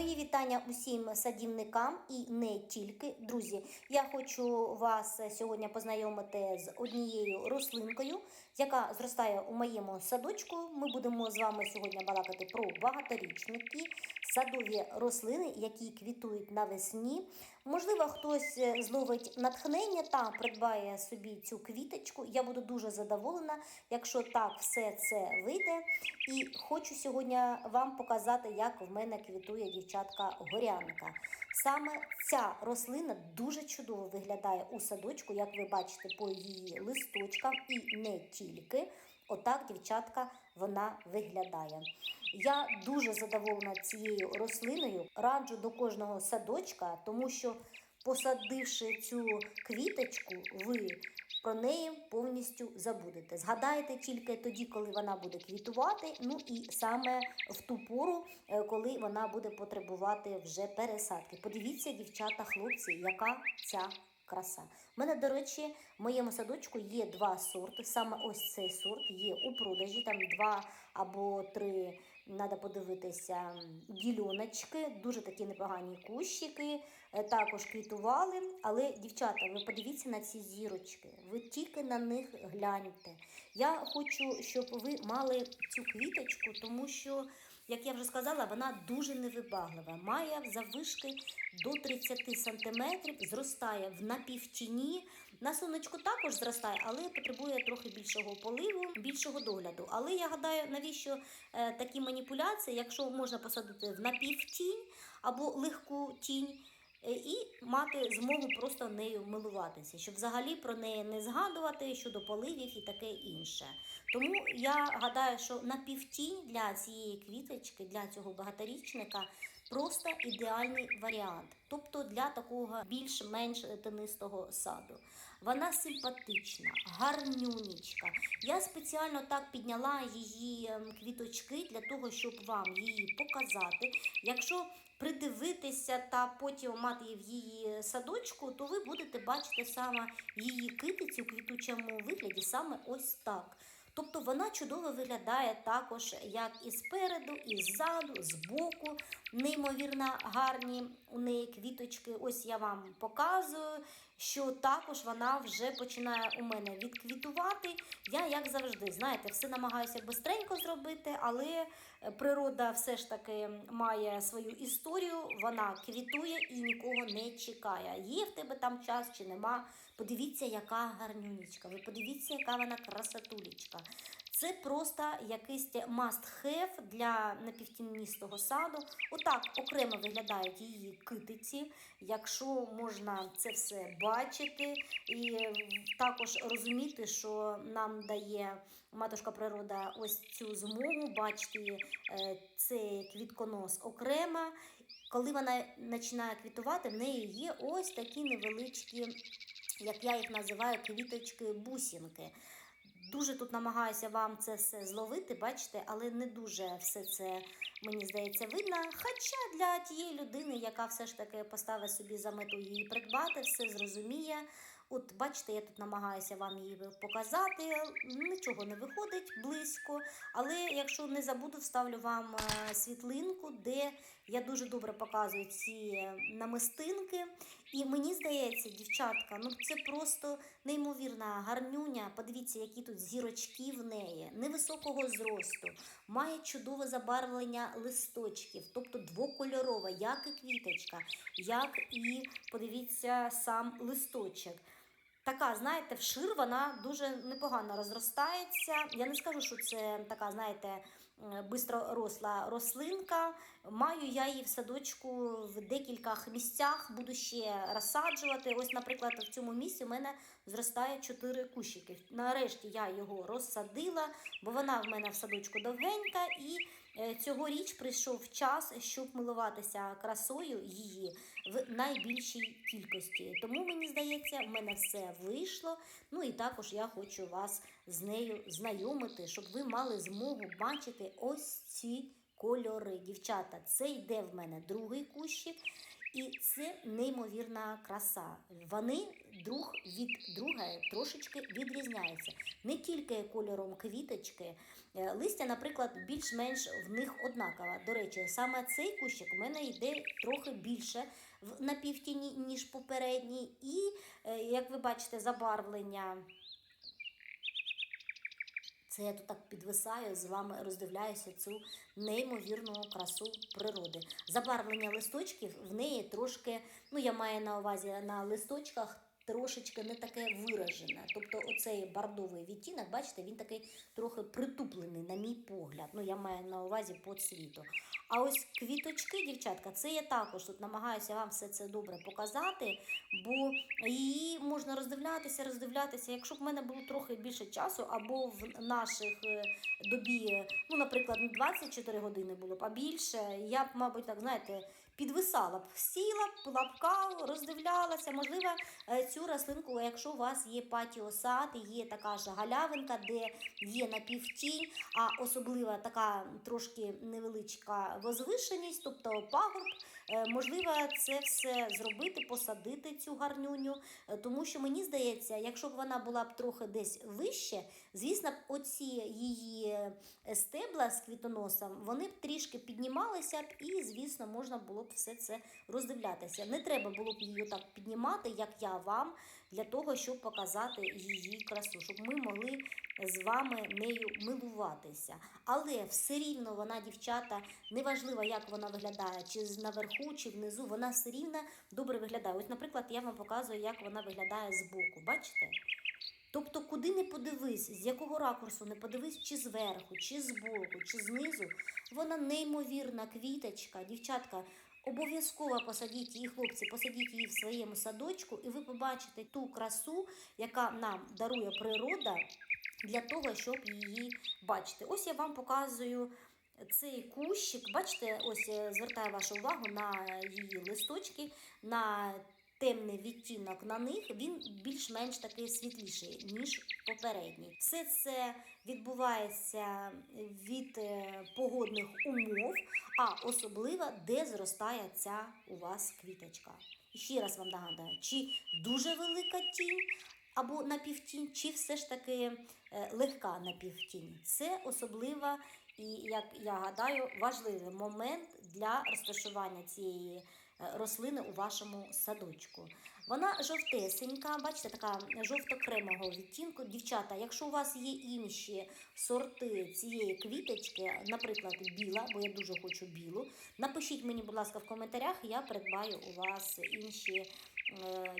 Мої вітання усім садівникам і не тільки. Друзі, я хочу вас сьогодні познайомити з однією рослинкою, яка зростає у моєму садочку. Ми будемо з вами сьогодні балакати про багаторічники, садові рослини, які квітують навесні. Можливо, хтось зловить натхнення та придбає собі цю квіточку. Я буду дуже задоволена, якщо так все це вийде. І хочу сьогодні вам показати, як в мене квітує дівчатка горянка. Саме ця рослина дуже чудово виглядає у садочку, як ви бачите по її листочкам, і не тільки. Отак, дівчатка, вона виглядає. Я дуже задоволена цією рослиною. Раджу до кожного садочка, тому що посадивши цю квіточку, ви про неї повністю забудете. Згадаєте тільки тоді, коли вона буде квітувати, ну і саме в ту пору, е, коли вона буде потребувати вже пересадки. Подивіться, дівчата, хлопці, яка ця краса. У мене, до речі, в моєму садочку є два сорти. Саме ось цей сорт є у продажі. Там два або три, треба подивитися, діляночки, дуже такі непогані кущики. е, Також квітували. Але, дівчата, ви подивіться на ці зірочки. Ви тільки на них гляньте. Я хочу, щоб ви мали цю квіточку, тому що. Як я вже сказала, вона дуже невибаглива. Має заввишки до 30 см, зростає в напівтіні. На сонечку також зростає, але потребує трохи більшого поливу, більшого догляду. Але я гадаю, навіщо е, такі маніпуляції, якщо можна посадити в напівтінь або легку тінь. е, І мати змогу просто нею милуватися, щоб взагалі про неї не згадувати щодо поливів і таке інше. Тому я гадаю, що напівтінь для цієї квіточки, для цього багаторічника просто ідеальний варіант. Тобто для такого більш-менш тенистого саду. Вона симпатична, гарнюнічка. Я спеціально так підняла її ем, квіточки для того, щоб вам її показати. Якщо придивитися та потім мати її в її садочку, то ви будете бачити саме її китиці у квітучому вигляді саме ось так. Тобто вона чудово виглядає також як і спереду, і ззаду, з боку. Неймовірно гарні у неї квіточки. Ось я вам показую, що також вона вже починає у мене відквітувати. Я, як завжди, знаєте, все намагаюся бистренько зробити, але природа все ж таки має свою історію, вона квітує і нікого не чекає. Є в тебе там час чи нема. Подивіться, яка гарнюнічка. Ви подивіться, яка вона красотулечка. Це просто якийсь must-have для напівтінністого саду. Отак окремо виглядають її китиці, якщо можна це все бачити, і також розуміти, що нам дає матушка природа ось цю змогу бачити е, цей квітконос окремо. Коли вона починає квітувати, в неї є ось такі невеличкі, як я їх називаю, квіточки-бусинки. Дуже тут намагаюся вам це все зловити, бачите, але не дуже все це, мені здається, видно. Хоча для тієї людини, яка все ж таки поставить собі за мету її придбати, все зрозуміє. От бачите, я тут намагаюся вам її показати. Нічого не виходить близько. Але якщо не забуду, вставлю вам е, світлинку, де я дуже добре показую ці намистинки. І мені здається, дівчатка, ну це просто неймовірна гарнюня. Подивіться, які тут зірочки в неї, невисокого зросту, має чудове забарвлення листочків, тобто двокольорова, як і квіточка, як і подивіться сам листочок. Така, знаєте, вшир вона дуже непогано розростається. Я не скажу, що це така, знаєте, бистро росла рослинка. Маю я її в садочку в декількох місцях, буду ще розсаджувати. Ось, наприклад, в цьому місці у мене зростає 4 кущики. Нарешті я його розсадила, бо вона в мене в садочку довгенька, і цьогоріч прийшов час, щоб милуватися красою її в найбільшій кількості. Тому мені здається, в мене все вийшло. Ну і також я хочу вас з нею знайомити, щоб ви мали змогу бачити ось ці кольори. Дівчата, це йде в мене другий кущик. І це неймовірна краса. Вони друг від друга трошечки відрізняються. Не тільки кольором квіточки, е, листя, наприклад, більш-менш в них однакове. До речі, саме цей кущик у мене йде трохи більше в напівтіні, ніж попередній. І, е, як ви бачите, забарвлення. Це я тут так підвисаю, з вами роздивляюся цю неймовірну красу природи. Забарвлення листочків в неї трошки, ну я маю на увазі на листочках. Трошечки не таке виражене. Тобто оцей бордовий відтінок, бачите, він такий трохи притуплений, на мій погляд. Ну, я маю на увазі по цвіту. А ось квіточки, дівчатка, це я також тут намагаюся вам все це добре показати, бо її можна роздивлятися, роздивлятися. Якщо б в мене було трохи більше часу, або в наших е, добі, ну, наприклад, не 24 години було б, а більше, я б, мабуть, так, знаєте, підвисала б, сіла б, лапкав, роздивлялася. Можливо, е, цю рослинку, якщо у вас є патіосад, є така ж галявинка, де є напівтінь, а особливо така трошки невеличка возвишеність, тобто пагорб, е, можливо, це все зробити, посадити цю гарнюню, е, тому що мені здається, якщо б вона була б трохи десь вище, звісно, б оці її стебла з квітоносом, вони б трішки піднімалися б, і, звісно, можна було б все це роздивлятися. Не треба було б її так піднімати, як я вам, для того, щоб показати її красу, щоб ми могли з вами нею милуватися. Але все рівно вона, дівчата, неважливо, як вона виглядає, чи наверху, чи внизу, вона все рівно добре виглядає. Ось, наприклад, я вам показую, як вона виглядає збоку. Бачите? Тобто, куди не подивись, з якого ракурсу не подивись, чи зверху, чи збоку, чи знизу, вона неймовірна квіточка, дівчатка. Обов'язково посадіть її, хлопці, посадіть її в своєму садочку, і ви побачите ту красу, яка нам дарує природа для того, щоб її бачити. Ось я вам показую цей кущик. Бачите, ось звертаю вашу увагу на її листочки, на темний відтінок на них, він більш-менш такий світліший, ніж попередній. Все це відбувається від е, погодних умов, а особливо де зростає ця у вас квіточка. І ще раз вам нагадаю, чи дуже велика тінь. Або напівтінь, чи все ж таки е, легка напівтінь. Це особлива і, як я гадаю, важливий момент для розташування цієї рослини у вашому садочку. Вона жовтесенька, бачите, така жовто-кремового відтінку. Дівчата, якщо у вас є інші сорти цієї квіточки, наприклад, біла, бо я дуже хочу білу, напишіть мені, будь ласка, в коментарях, я придбаю у вас інші е,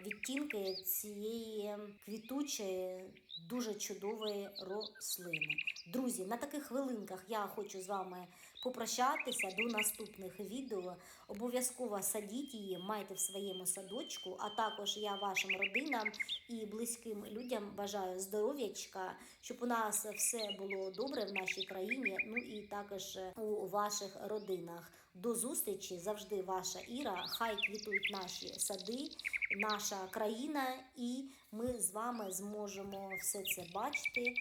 відтінки цієї квітучої, дуже чудової рослини. Друзі, на таких хвилинках я хочу з вами попрощатися до наступних відео. Обов'язково садіть її, майте в своєму садочку, а також я вашим родинам і близьким людям бажаю здоров'ячка, щоб у нас все було добре в нашій країні, ну і також у ваших родинах. До зустрічі завжди ваша Іра. Хай квітують наші сади, наша країна, і ми з вами зможемо все це бачити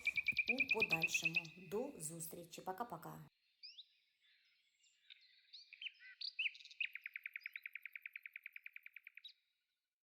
у подальшому. До зустрічі. Пока-пока.